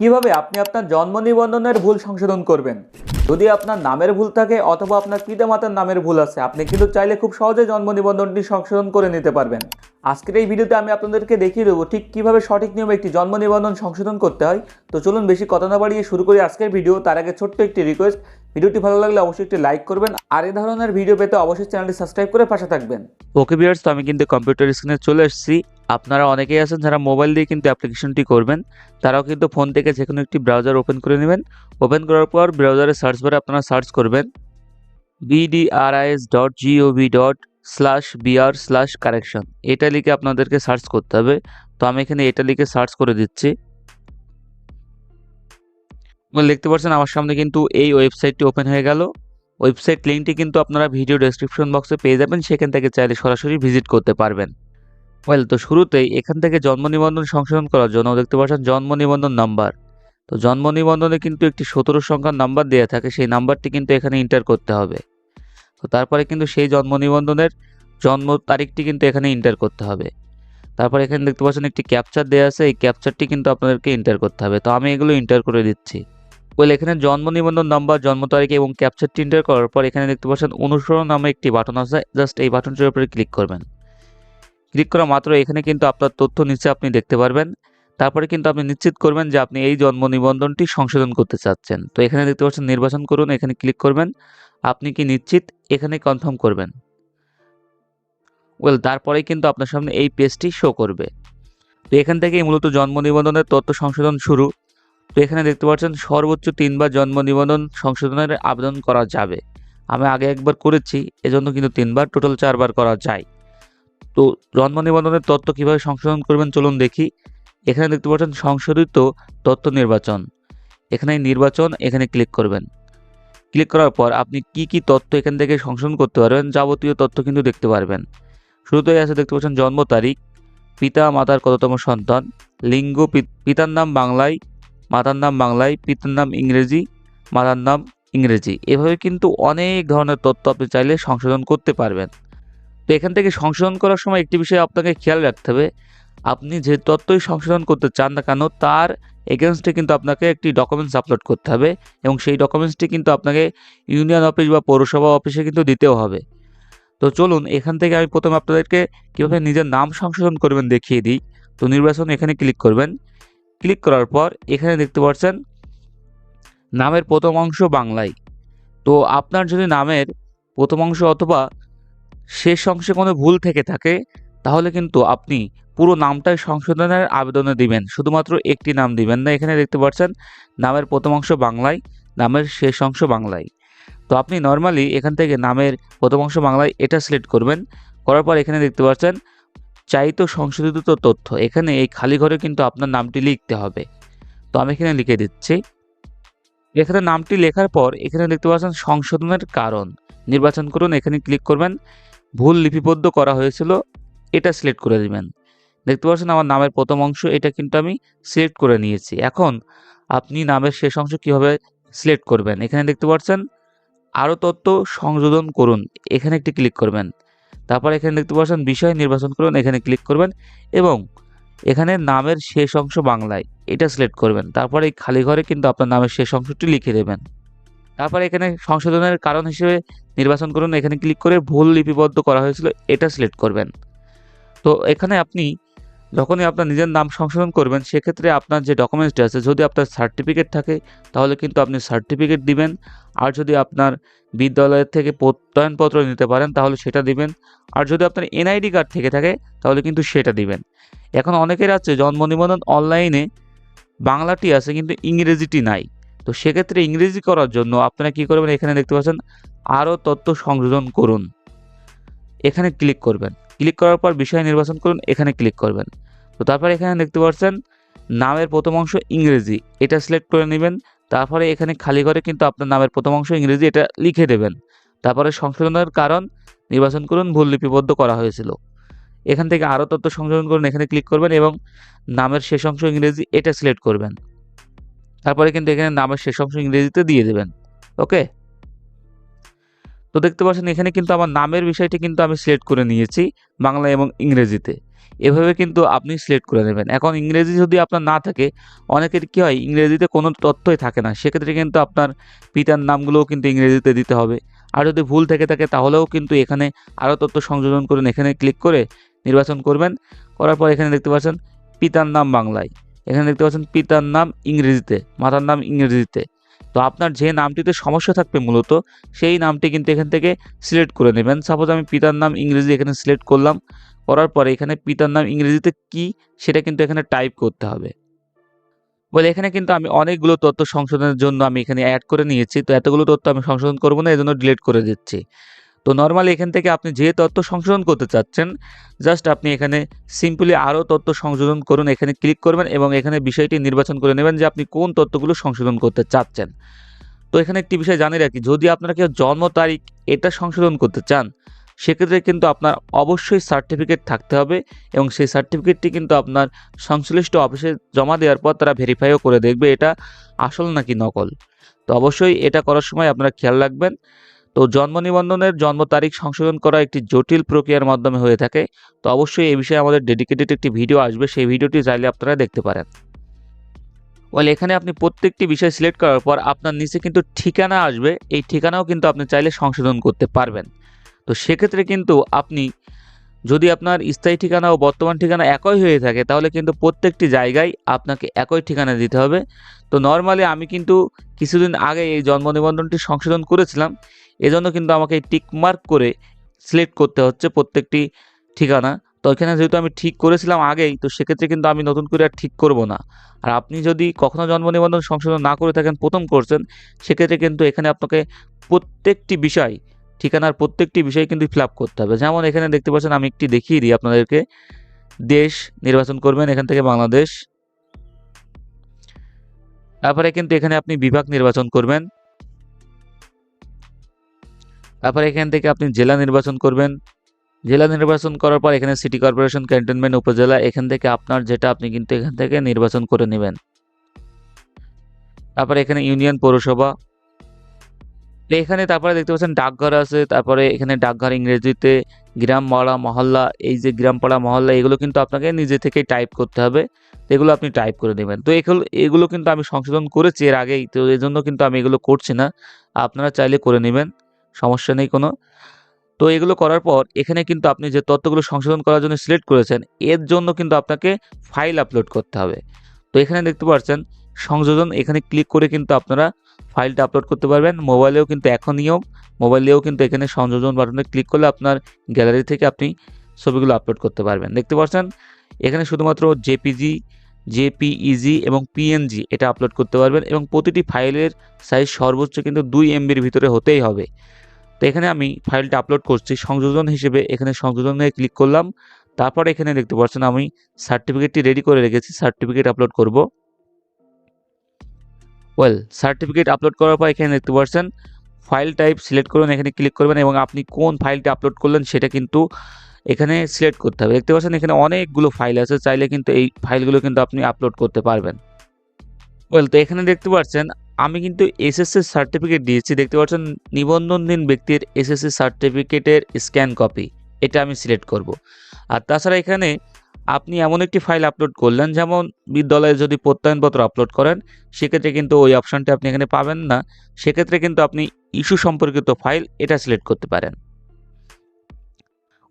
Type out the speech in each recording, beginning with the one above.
কীভাবে আপনি আপনার জন্ম নিবন্ধনের ভুল সংশোধন করবেন? যদি আপনার নামের ভুল থাকে অথবা আপনার পিতামাতার নামের ভুল আছে, আপনি কিন্তু চাইলে খুব সহজে জন্ম নিবন্ধনটি সংশোধন করে নিতে পারবেন। আজকের এই ভিডিওতে আমি আপনাদেরকে দেখিয়ে দেবো ঠিক কীভাবে সঠিক নিয়মে একটি জন্ম নিবন্ধন সংশোধন করতে হয়। তো চলুন বেশি কথা না বাড়িয়ে শুরু করি আজকের ভিডিও। তার আগে ছোট্ট একটি রিকোয়েস্ট ভিডিওটি ভালো লাগলে অবশ্যই একটি লাইক করবেন, আর এই ধরনের ভিডিও পেতে অবশ্যই চ্যানেলটি সাবস্ক্রাইব করে পাশে থাকবেন। ওকে বিয়ার্স তো আমি কিন্তু কম্পিউটার স্ক্রিনে চলে এসেছি। আপনারা অনেকেই আছেন যারা মোবাইল দিয়ে কিন্তু অ্যাপ্লিকেশনটি করবেন। তারাও কিন্তু ফোন থেকে যে কোনো একটি ব্রাউজার ওপেন করে নেবেন। ওপেন করার পর ব্রাউজারে সার্চ বারে আপনারা সার্চ করবেন BDRIS dot GOV dot slash BR slash correction এটা লিখে আপনাদেরকে সার্চ করতে হবে। তো আমি এখানে এটা লিখে সার্চ করে দিচ্ছি। দেখতে পাচ্ছেন আমার সামনে কিন্তু এই ওয়েবসাইটটি ওপেন হয়ে গেল। ওয়েবসাইট লিঙ্কটি কিন্তু আপনারা ভিডিও ডেসক্রিপশন বক্সে পেয়ে যাবেন, সেখান থেকে চাইলে সরাসরি ভিজিট করতে পারবেন। ওয়েল তো শুরুতেই এখান থেকে জন্ম নিবন্ধন সংশোধন করার জন্য দেখতে পাচ্ছেন জন্ম নিবন্ধন নাম্বার তো জন্ম নিবন্ধনে কিন্তু একটি সতেরো সংখ্যার নাম্বার দেওয়া থাকে, সেই নাম্বারটি কিন্তু এখানে এন্টার করতে হবে। তো তারপরে কিন্তু সেই জন্ম নিবন্ধনের জন্ম তারিখটি কিন্তু এখানে এন্টার করতে হবে। তারপর এখানে দেখতে পাচ্ছেন একটি ক্যাপচার দেওয়া আছে, এই ক্যাপচারটি কিন্তু আপনাদেরকে এন্টার করতে হবে। তো আমি এগুলো এন্টার করে দিচ্ছি। ওয়েল এখানে জন্ম নিবন্ধন নাম্বার জন্ম তারিখ এবং ক্যাপচার এন্টার করার পর এখানে দেখতে পাচ্ছেন অনুসরণ নামে একটি বাটন আছে। জাস্ট এই বাটনটির উপরে ক্লিক করবেন। ক্লিক করা মাত্র এখানে কিন্তু আপনার তথ্য নিচে আপনি দেখতে পারবেন। তারপরে কিন্তু আপনি নিশ্চিত করবেন যে আপনি এই জন্ম নিবন্ধনটি সংশোধন করতে চাচ্ছেন। তো এখানে দেখতে পাচ্ছেন নির্বাচন করুন, এখানে ক্লিক করবেন। আপনি কি নিশ্চিত? এখানে কনফার্ম করবেন। ওয়েল তারপরে কিন্তু আপনার সামনে এই পেজটি শো করবে। তো এখান থেকেই মূলত জন্ম নিবন্ধনের তথ্য সংশোধন শুরু। তো এখানে দেখতে পাচ্ছেন, সর্বোচ্চ তিনবার জন্ম নিবন্ধন সংশোধনের আবেদন করা যাবে। আমি আগে একবার করেছি, এজন্য কিন্তু তিনবার, টোটাল চারবার করা যায়। তো জন্ম নিবন্ধনের তথ্য কীভাবে সংশোধন করবেন চলুন দেখি। এখানে দেখতে পাচ্ছেন, সংশোধিত তথ্য নির্বাচন। এখানে নির্বাচন, এখানে ক্লিক করবেন। ক্লিক করার পর আপনি কি কি তথ্য এখান থেকে সংশোধন করতে পারবেন, যাবতীয় তথ্য কিন্তু দেখতে পারবেন। শুরুতেই আছে দেখতে পাচ্ছেন, জন্ম তারিখ, পিতা, মাতার কততম সন্তান, লিঙ্গ পিতার নাম বাংলায় মাতার নাম বাংলায়, পিতার নাম ইংরেজি, মাতার নাম ইংরেজি। এভাবে কিন্তু অনেক ধরনের তথ্য আপনি চাইলে সংশোধন করতে পারবেন। তো এখান থেকে সংশোধন করার সময় একটি বিষয় আপনাকে খেয়াল রাখতে হবে। আপনি যে তথ্যই সংশোধন করতে চান না কেন, তার এগেনস্টে কিন্তু আপনাকে একটি ডকুমেন্টস আপলোড করতে হবে এবং সেই ডকুমেন্টসটি কিন্তু আপনাকে ইউনিয়ন অফিস বা পৌরসভা অফিসে কিন্তু দিতেও হবে। তো চলুন, এখান থেকে আমি প্রথমে আপনাদেরকে কীভাবে নিজের নাম সংশোধন করবেন দেখিয়ে দিই। তো নির্বাচন এখানে ক্লিক করবেন। ক্লিক করার পর এখানে দেখতে পাচ্ছেন নামের প্রথম অংশ বাংলায়। তো আপনার যদি নামের প্রথম অংশ অথবা শেষ অংশে কোনো ভুল থেকে থাকে, তাহলে কিন্তু আপনি পুরো নামটাই সংশোধনের আবেদনে দিবেন। শুধুমাত্র একটি নাম দিবেন না, এখানে দেখতে পাচ্ছেন নামের প্রথম অংশ বাংলায়, নামের শেষ অংশ বাংলায়। তো আপনি নর্মালি এখান থেকে নামের প্রথম অংশ বাংলায় এটা সিলেক্ট করবেন, করার পর এখানে দেখতে পাচ্ছেন চাইতো সংশোধিত তথ্য। এখানে এই খালি ঘরে কিন্তু আপনার নামটি লিখতে হবে। তো আমি এখানে লিখে দিচ্ছি। এখানে নামটি লেখার পর এখানে দেখতে পাচ্ছেন সংশোধনের কারণ। নির্বাচন করুন, এখানে ক্লিক করবেন। ভুল লিপিবদ্ধ করা হয়েছিল, এটা সিলেক্ট করে দিবেন দেখতে পাচ্ছেন আমার নামের প্রথম অংশ, এটা কিন্তু আমি সিলেক্ট করে নিয়েছি। এখন আপনি নামের শেষ অংশ কীভাবে সিলেক্ট করবেন? এখানে দেখতে পাচ্ছেন, আরও তথ্য সংযোজন করুন। এখানে একটি ক্লিক করবেন। তারপর এখানে দেখতে পাচ্ছেন, বিষয় নির্বাচন করুন, এখানে ক্লিক করবেন এবং এখানে নামের শেষ অংশ বাংলায়, এটা সিলেক্ট করবেন। তারপর এই খালি ঘরে কিন্তু আপনার নামের শেষ অংশটি লিখে দেবেন। তারপর এখানে সংশোধনের কারণ হিসেবে নির্বাচন করুন, এখানে ক্লিক করে ভুল লিপিবদ্ধ করা হয়েছিল, এটা সিলেক্ট করবেন। তো এখানে আপনি যখনই আপনার নিজের নাম সংশোধন করবেন, সেক্ষেত্রে আপনার যে ডকুমেন্টসটি আছে, যদি আপনার সার্টিফিকেট থাকে, তাহলে কিন্তু আপনি সার্টিফিকেট দিবেন। আর যদি আপনার বিদ্যালয়ের থেকে প্রত্যয়নপত্র নিতে পারেন, তাহলে সেটা দিবেন। আর যদি আপনার এনআইডি কার্ড থেকে থাকে, তাহলে কিন্তু সেটা দিবেন। এখন অনেকের আছে, জন্ম নিবন্ধন অনলাইনে বাংলাটি আছে, কিন্তু ইংরেজিটি নাই। তো সেক্ষেত্রে ইংরেজি করার জন্য আপনারা কী করবেন, এখানে দেখতে পাচ্ছেন, আরও তথ্য সংযোজন করুন। এখানে ক্লিক করবেন। ক্লিক করার পর বিষয় নির্বাচন করুন, এখানে ক্লিক করবেন। তো তারপরে এখানে দেখতে পাচ্ছেন, নামের প্রথম অংশ ইংরেজি। এটা সিলেক্ট করে নেবেন, তারপরে এখানে খালি করে কিন্তু আপনার নামের প্রথম অংশ ইংরেজি এটা লিখে দেবেন। তারপরে সংশোধনের কারণ, নির্বাচন করুন, ভুল লিপিবদ্ধ করা হয়েছিল। এখান থেকে আরও তথ্য সংশোধন করুন, এখানে ক্লিক করবেন এবং নামের শেষ অংশ ইংরেজি এটা সিলেক্ট করবেন। তারপরে কিন্তু এখানে নামের শেষ অংশ ইংরেজিতে দিয়ে দেবেন। ওকে? তো দেখতে পাচ্ছেন, এখানে কিন্তু আমার নামের বিষয়টি কিন্তু আমি সিলেক্ট করে নিয়েছি, বাংলা এবং ইংরেজিতে। এভাবে কিন্তু আপনি সিলেক্ট করে নেবেন। এখন ইংরেজি যদি আপনার না থাকে, অনেকের কী হয়, ইংরেজিতে কোনো তথ্যই থাকে না। সেক্ষেত্রে কিন্তু আপনার পিতার নামগুলোও কিন্তু ইংরেজিতে দিতে হবে। আর যদি ভুল থেকে থাকে, তাহলেও কিন্তু এখানে আরও তথ্য সংযোজন করুন। এখানে ক্লিক করে নির্বাচন করবেন। করার পর এখানে দেখতে পাচ্ছেন, পিতার নাম বাংলায়। এখানে দেখতে পাচ্ছেন, পিতার নাম ইংরেজিতে, মাতার নাম ইংরেজিতে। তো আপনার যে নামটিতে সমস্যা থাকবে মূলত, সেই নামটি কিন্তু এখান থেকে সিলেক্ট করে নেবেন। সাপোজ আমি পিতার নাম ইংরেজি এখানে সিলেক্ট করলাম। করার পরে এখানে পিতার নাম ইংরেজিতে কি, সেটা কিন্তু এখানে টাইপ করতে হবে। বলে এখানে কিন্তু আমি অনেকগুলো তথ্য সংশোধনের জন্য আমি এখানে অ্যাড করে নিয়েছি। তো এতগুলো তথ্য আমি সংশোধন করব না, এজন্য ডিলিট করে দিচ্ছি। তো নর্মালি এখান থেকে আপনি যে তথ্য সংশোধন করতে চাচ্ছেন জাস্ট আপনি এখানে সিম্পলি আরও তথ্য সংশোধন করুন, এখানে ক্লিক করবেন এবং এখানে বিষয়টি নির্বাচন করে নেবেন যে আপনি কোন তথ্যগুলো সংশোধন করতে চাচ্ছেন। তো এখানে একটি বিষয় জানিয়ে রাখি, যদি আপনারা কেউ জন্ম তারিখ এটা সংশোধন করতে চান সেক্ষেত্রে কিন্তু আপনার অবশ্যই সার্টিফিকেট থাকতে হবে এবং সেই সার্টিফিকেটটি কিন্তু আপনার সংশ্লিষ্ট অফিসে জমা দেওয়ার পর তারা ভেরিফাইও করে দেখবে এটা আসল নাকি নকল। তো অবশ্যই এটা করার সময় আপনারা খেয়াল রাখবেন। তো জন্ম নিবন্ধনের জন্ম তারিখ সংশোধন করা একটি জটিল প্রক্রিয়ার মাধ্যমে হয়ে থাকে। তো অবশ্যই এই বিষয়ে আমাদের ডেডিকেটেড একটি ভিডিও আসবে। সেই ভিডিওটি চাইলে আপনারা দেখতে পারেন। ওয়েল এখানে আপনি প্রত্যেকটি বিষয় সিলেক্ট করার পর আপনার নিচে কিন্তু ঠিকানা আসবে। এই ঠিকানাও কিন্তু আপনি চাইলে সংশোধন করতে পারবেন। তো সেক্ষেত্রে কিন্তু আপনি যদি আপনার স্থায়ী ঠিকানা ও বর্তমান ঠিকানা একই হয়ে থাকে, তাহলে কিন্তু প্রত্যেকটি জায়গায় আপনাকে একই ঠিকানা দিতে হবে। তো নর্মালি আমি কিন্তু কিছুদিন আগে এই জন্ম নিবন্ধনটি সংশোধন করেছিলাম। এজন্য কিন্তু আমাকে টিকমার্ক করে সিলেক্ট করতে হচ্ছে প্রত্যেকটি ঠিকানা। তো এখানে যেহেতু আমি ঠিক করেছিলাম আগেই, তো সেক্ষেত্রে কিন্তু আমি নতুন করে আর ঠিক করব না। আর আপনি যদি কখনও জন্ম নিবন্ধন সংশোধন না করে থাকেন, প্রথম করছেন, সেক্ষেত্রে কিন্তু এখানে আপনাকে প্রত্যেকটি বিষয় ঠিকানার প্রত্যেকটি বিষয় কিন্তু ফিল করতে হবে। যেমন এখানে দেখতে পাচ্ছেন, আমি একটি দেখিয়ে দিই আপনাদেরকে। দেশ নির্বাচন করবেন, এখান থেকে বাংলাদেশ। তারপরে কিন্তু এখানে আপনি বিভাগ নির্বাচন করবেন। তারপরে এখান থেকে আপনি জেলা নির্বাচন করবেন। জেলা নির্বাচন করার পর এখানে সিটি কর্পোরেশন ক্যান্টনমেন্ট উপজেলা, এখান থেকে আপনার যেটা আপনি কিন্তু এখান থেকে নির্বাচন করে নেবেন। তারপরে এখানে ইউনিয়ন পৌরসভা। এখানে তারপরে দেখতে পাচ্ছেন ডাকঘর আছে, তারপরে এখানে ডাকঘর ইংরেজিতে গ্রাম পাড়া মহল্লা, এই যে গ্রাম পাড়া মহল্লা, এগুলো কিন্তু আপনাকে নিজে থেকেই টাইপ করতে হবে। এগুলো আপনি টাইপ করে দেবেন তো এগুলো এগুলো কিন্তু আমি সংশোধন করেছি এর আগেই, তো এই জন্য কিন্তু আমি এগুলো করছি না। আপনারা চাইলে করে নেবেন, সমস্যা নেই কোনো। তো এগুলো করার পর এখানে কিন্তু আপনি যে তথ্যগুলো সংশোধন করার জন্য সিলেক্ট করেছেন, এর জন্য কিন্তু আপনাকে ফাইল আপলোড করতে হবে। তো এখানে দেখতে পাচ্ছেন সংযোজন, এখানে ক্লিক করে কিন্তু আপনারা ফাইলটা আপলোড করতে পারবেন। মোবাইলেও কিন্তু এখন নিয়ম মোবাইলেও কিন্তু এখানে সংযোজন বাটনে ক্লিক করলে আপনার গ্যালারি থেকে আপনি ছবিগুলো আপলোড করতে পারবেন। দেখতে পাচ্ছেন? এখানে শুধুমাত্র জেপিজি জেপিইজি এবং পিএনজি এটা আপলোড করতে পারবেন এবং প্রতিটি ফাইলের সাইজ সর্বোচ্চ কিন্তু দুই এমবির ভিতরে হতেই হবে। তো এখানে আমি ফাইলটা আপলোড করছি। সংযোজন হিসেবে এখানে সংযোজনে ক্লিক করলাম। তারপর এখানে দেখতে পাচ্ছেন আমি সার্টিফিকেটটি রেডি করে রেখেছি। সার্টিফিকেট আপলোড করব। ওয়েল সার্টিফিকেট আপলোড করার পর এখানে দেখতে পাচ্ছেন ফাইল টাইপ সিলেক্ট করবেন এখানে ক্লিক করবেন এবং আপনি কোন ফাইলটি আপলোড করলেন সেটা কিন্তু এখানে সিলেক্ট করতে হবে। দেখতে পাচ্ছেন এখানে অনেকগুলো ফাইল আছে, চাইলে কিন্তু এই ফাইলগুলো কিন্তু আপনি আপলোড করতে পারবেন। ওয়েল তো এখানে দেখতে পাচ্ছেন, আমি কিন্তু এসএসসি সার্টিফিকেট দিয়েছি। দেখতে পাচ্ছেন নিবন্ধনহীন ব্যক্তির এসএসসি সার্টিফিকেটের স্ক্যান কপি এটা আমি সিলেক্ট করব। আর তাছাড়া এখানে আপনি এমন একটি ফাইল আপলোড করলেন, যেমন বিদ্যালয়ে যদি প্রত্যয়নপত্র আপলোড করেন, সেক্ষেত্রে কিন্তু ওই অপশানটি আপনি এখানে পাবেন না। সেক্ষেত্রে কিন্তু আপনি ইস্যু সম্পর্কিত ফাইল এটা সিলেক্ট করতে পারেন।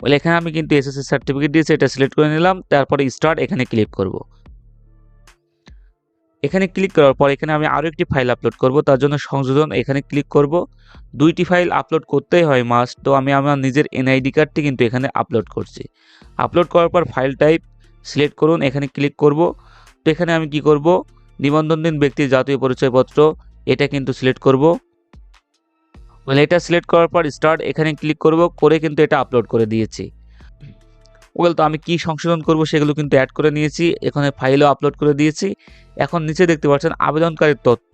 ওই এখানে আমি কিন্তু এসএসসি সার্টিফিকেট দিয়েছি, এটা সিলেক্ট করে নিলাম, তারপরে স্টার্ট এখানে ক্লিক করব। এখানে ক্লিক করার পর এখানে আমি আরও একটি ফাইল আপলোড করব, তার জন্য সংযোজন এখানে ক্লিক করব। দুইটি ফাইল আপলোড করতেই হয় মাস্ট তো আমি আমার নিজের এনআইডি কার্ডটি কিন্তু এখানে আপলোড করছি। আপলোড করার পর ফাইল টাইপ সিলেক্ট করুন, এখানে ক্লিক করব। তো এখানে আমি কি করব? নিবন্ধনহীন ব্যক্তির জাতীয় পরিচয়পত্র, এটা কিন্তু সিলেক্ট করব। মানে এটা সিলেক্ট করার পর স্টার্ট এখানে ক্লিক করব, করে কিন্তু এটা আপলোড করে দিয়েছি। ওয়েল তো আমি কি সংশোধন করব সেগুলো কিন্তু অ্যাড করে নিয়েছি, এখানে ফাইলও আপলোড করে দিয়েছি। এখন নিচে দেখতে পাচ্ছেন আবেদনকারীর তথ্য।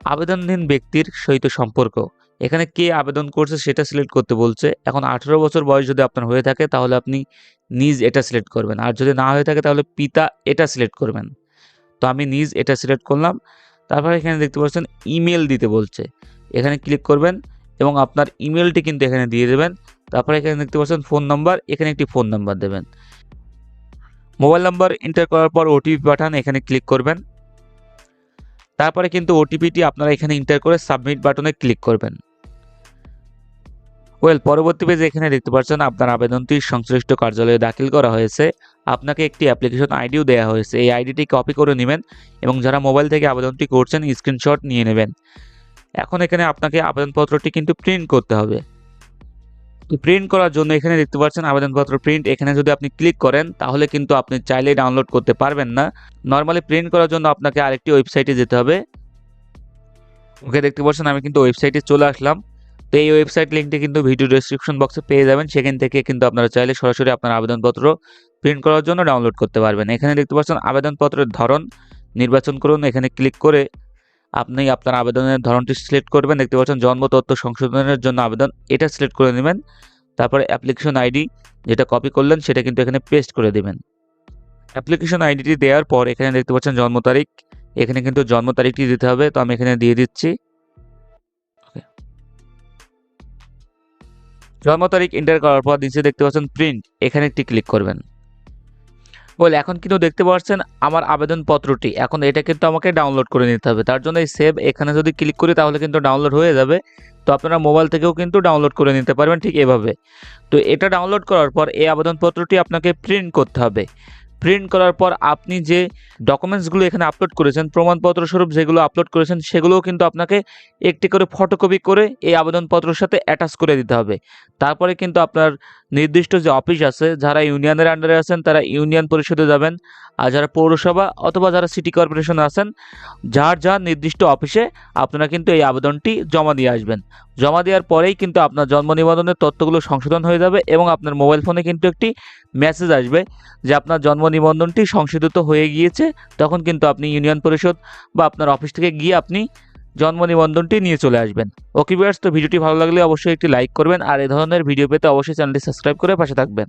আবেদনহীন ব্যক্তির সহিত সম্পর্ক। এখানে কে আবেদন করছে সেটা সিলেক্ট করতে বলছে। এখন আঠেরো বছর বয়স যদি আপনার হয়ে থাকে তাহলে আপনি নিজ এটা সিলেক্ট করবেন। আর যদি না হয়ে থাকে তাহলে পিতা এটা সিলেক্ট করবেন। তো আমি নিজ এটা সিলেক্ট করলাম। তারপরে এখানে দেখতে পাচ্ছেন ইমেল দিতে বলছে। এখানে ক্লিক করবেন এবং আপনার ইমেলটি কিন্তু এখানে দিয়ে দেবেন। তারপরে এখানে দেখতে পাচ্ছেন ফোন নাম্বার এখানে একটি ফোন নাম্বার দেবেন। মোবাইল নাম্বার এন্টার করার পর ওটিপি পাঠান, এখানে ক্লিক করবেন। তারপরে কিন্তু ওটিপিটি আপনারা এখানে এন্টার করে সাবমিট বাটনে ক্লিক করবেন। ওয়েল পরবর্তী পেজে এখানে দেখতে পাচ্ছেন আপনার আবেদনটি সংশ্লিষ্ট কার্যালয়ে দাখিল করা হয়েছে। আপনাকে একটি অ্যাপ্লিকেশন আইডিও দেওয়া হয়েছে। এই আইডিটি কপি করে নেবেন এবং যারা মোবাইল থেকে আবেদনটি করছেন স্ক্রিনশট নিয়ে নেবেন। এখন এখানে আপনাকে আবেদনপত্রটি কিন্তু প্রিন্ট করতে হবে। প্রিন্ট করার জন্য এখানে দেখতে পাচ্ছেন আবেদনপত্র প্রিন্ট এখানে যদি আপনি ক্লিক করেন, তাহলে কিন্তু আপনি চাইলে ডাউনলোড করতে পারবেন না। নর্মালি প্রিন্ট করার জন্য আপনাকে আরেকটি ওয়েবসাইটে যেতে হবে। ওকে দেখতে পাচ্ছেন আমি কিন্তু ওয়েবসাইটে চলে আসলাম। তো এই ওয়েবসাইট লিঙ্কটি কিন্তু ভিডিও ডেসক্রিপশন বক্সে পেয়ে যাবেন। সেখান থেকে কিন্তু আপনারা চাইলে সরাসরি আপনার আবেদনপত্র প্রিন্ট করার জন্য ডাউনলোড করতে পারবেন। এখানে দেখতে পাচ্ছেন আবেদনপত্রের ধরন। নির্বাচন করুন, এখানে ক্লিক করে আপনি আপনার আবেদনের ধরনটি সিলেক্ট করবেন। দেখতে পাচ্ছেন, জন্ম, তথ্য সংশোধনের জন্য আবেদন। এটা সিলেক্ট করে নেবেন। তারপরে অ্যাপ্লিকেশন আইডি যেটা কপি করলেন, সেটা কিন্তু এখানে পেস্ট করে দেবেন। অ্যাপ্লিকেশন আইডিটি দেওয়ার পর এখানে দেখতে পাচ্ছেন, জন্ম তারিখ। এখানে কিন্তু জন্ম তারিখটি দিতে হবে। তো আমি এখানে দিয়ে দিচ্ছি। জন্ম তারিখ এন্টার করার পর নিচে দেখতে পাচ্ছেন প্রিন্ট এখানে একটি ক্লিক করবেন। বলে, এখন কিন্তু দেখতে পাচ্ছেন আমার আবেদনপত্রটি। এখন এটা কিন্তু আমাকে ডাউনলোড করে নিতে হবে। তার জন্য এই সেভ এখানে যদি ক্লিক করি তাহলে কিন্তু ডাউনলোড হয়ে যাবে। তো আপনারা মোবাইল থেকেও কিন্তু ডাউনলোড করে নিতে পারবেন ঠিক এভাবে। তো এটা ডাউনলোড করার পর এই আবেদনপত্রটি আপনাকে প্রিন্ট করতে হবে। প্রিন্ট করার পর আপনি যে ডকুমেন্টসগুলো এখানে আপলোড করেছেন প্রমাণপত্র স্বরূপ যেগুলো আপলোড করেছেন, সেগুলোও কিন্তু আপনাকে একটি করে ফটোকপি করে এই আবেদনপত্রের সাথে অ্যাটাচ করে দিতে হবে। তারপরে কিন্তু আপনার নির্দিষ্ট যে অফিস আছে, যারা ইউনিয়নের আন্ডারে আছেন, তারা ইউনিয়ন পরিষদে যাবেন। আর যারা পৌরসভা অথবা যারা সিটি কর্পোরেশন আছেন, যার যার নির্দিষ্ট অফিসে আপনারা কিন্তু এই আবেদনটি জমা দিয়ে আসবেন। জমা দেওয়ার পরেই কিন্তু আপনার জন্ম নিবন্ধনের তথ্যগুলো সংশোধন হয়ে যাবে এবং আপনার মোবাইল ফোনে কিন্তু একটি মেসেজ আসবে যে আপনার জন্ম নিবন্ধনটি সংশোধিত হয়ে গিয়েছে, তখন কিন্তু আপনি ইউনিয়ন পরিষদ বা আপনার অফিস থেকে গিয়ে আপনি জন্ম নিবন্ধনটি নিয়ে চলে আসবেন। ওকে বিয়ার্স তো ভিডিওটি ভালো লাগলে অবশ্যই একটি লাইক করবেন, আর এ ধরনের ভিডিও পেতে অবশ্যই চ্যানেলটি সাবস্ক্রাইব করে পাশে থাকবেন।